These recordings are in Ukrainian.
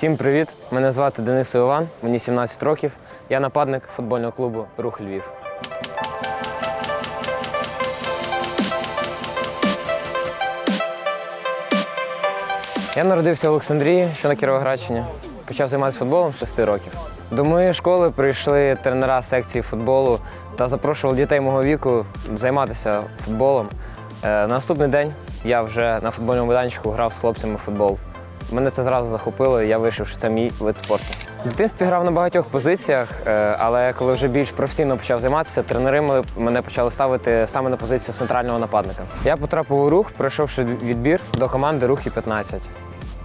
Всім привіт! Мене звати Денис Іван, мені 17 років. Я нападник футбольного клубу Рух Львів. Я народився в Олександрії, що на Кіровоградщині. Почав займатися футболом з 6 років. До моєї школи прийшли тренера секції футболу та запрошували дітей мого віку займатися футболом. Е, наступний день я вже на футбольному майданчику грав з хлопцями в футбол. Мене це зразу захопило, і я вирішив, що це мій вид спорту. В дитинстві грав на багатьох позиціях, е, але коли вже більш професійно почав займатися, тренери мене- почали ставити саме на позицію центрального нападника. Я потрапив у рух, пройшовши відбір до команди Рух і 15.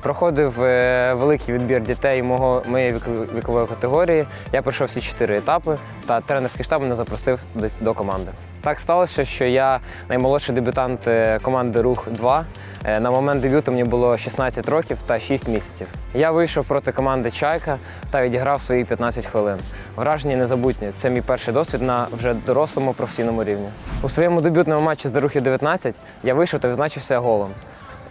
Проходив е, великий відбір дітей мого моєї вікової- категорії. Я пройшов всі чотири етапи, та тренерський штаб мене запросив до команди. Так сталося, що я наймолодший дебютант е, команди Рух 2. Е, На момент дебюту мені було 16 років та 6 місяців. Я вийшов проти команди Чайка та відіграв свої 15 хвилин. Враження незабутні. Це мій перший досвід на вже дорослому професійному рівні. У своєму дебютному матчі за рухи 19 я вийшов та відзначився голом.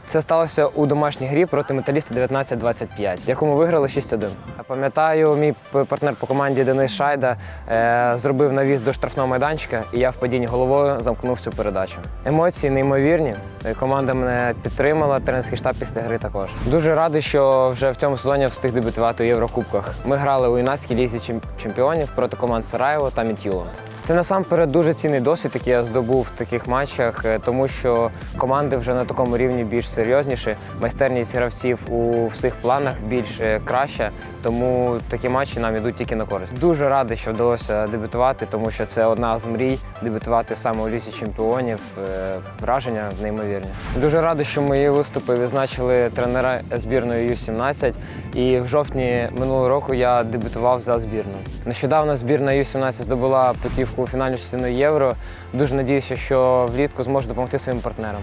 Це сталося у домашній грі проти металіста 19-25, яку ми виграли 6-1. Я Пам'ятаю, мій партнер по команді Денис Шайда е, зробив навіз до штрафного майданчика, і я в падінні головою замкнув цю передачу. Емоції неймовірні. Е, Команда мене підтримала, тренерський штаб після гри також. Дуже радий, що вже в цьому сезоні встиг дебютувати у Єврокубках. Ми грали у юнацькій лізі чемпіонів проти команд Сараєво та Мід'юланд. Це насамперед дуже цінний досвід, який я здобув в таких матчах, е, тому що команди вже на такому рівні більш серйозніші. Майстерність гравців у всіх планах більш е, краща, тому такі матчі нам ідуть тільки на користь. Дуже радий, що вдалося дебютувати, тому що це одна з мрій дебютувати саме у лісі чемпіонів. Е, Враження неймовірні. Дуже радий, що мої виступи відзначили тренера збірної Ю-17. І в жовтні минулого року я дебютував за збірну. Нещодавно збірна Ю-17 здобула путівку у фінальну частину євро. Дуже надіюся, що влітку зможу допомогти своїм партнерам.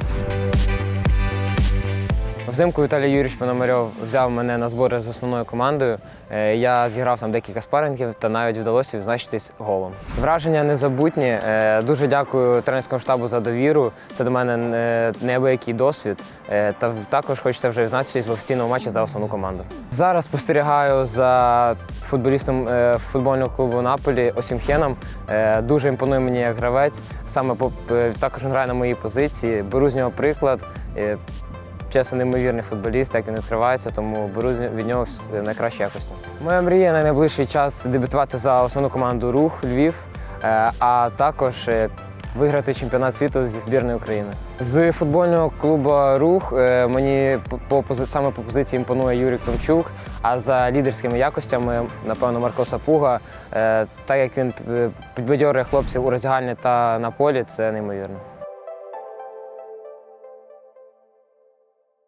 Взимку Віталій Юрійович Пономарьов взяв мене на збори з основною командою. Е, Я зіграв там декілька спарингів та навіть вдалося відзначитись голом. Враження незабутні. Е, Дуже дякую тренерському штабу за довіру. Це до мене е, неабиякий досвід. Та також хочеться вже відзначитись в офіційному матчі за основну команду. Зараз спостерігаю за футболістом футбольного клубу Наполі Осімхеном. Дуже імпонує мені як гравець. Саме також він грає на моїй позиції. Беру з нього приклад. Чесно, неймовірний футболіст, як він відкривається, тому беру від нього найкращі якості. Моя мрія на найближчий час дебютувати за основну команду Рух Львів, е, а також е, виграти чемпіонат світу зі збірної України. З футбольного клубу Рух е, мені по- саме по позиції імпонує Юрій Климчук, а за лідерськими якостями, напевно, Марко Сапуга. Так як він підбадьорює хлопців у роздягальні та на полі, це неймовірно.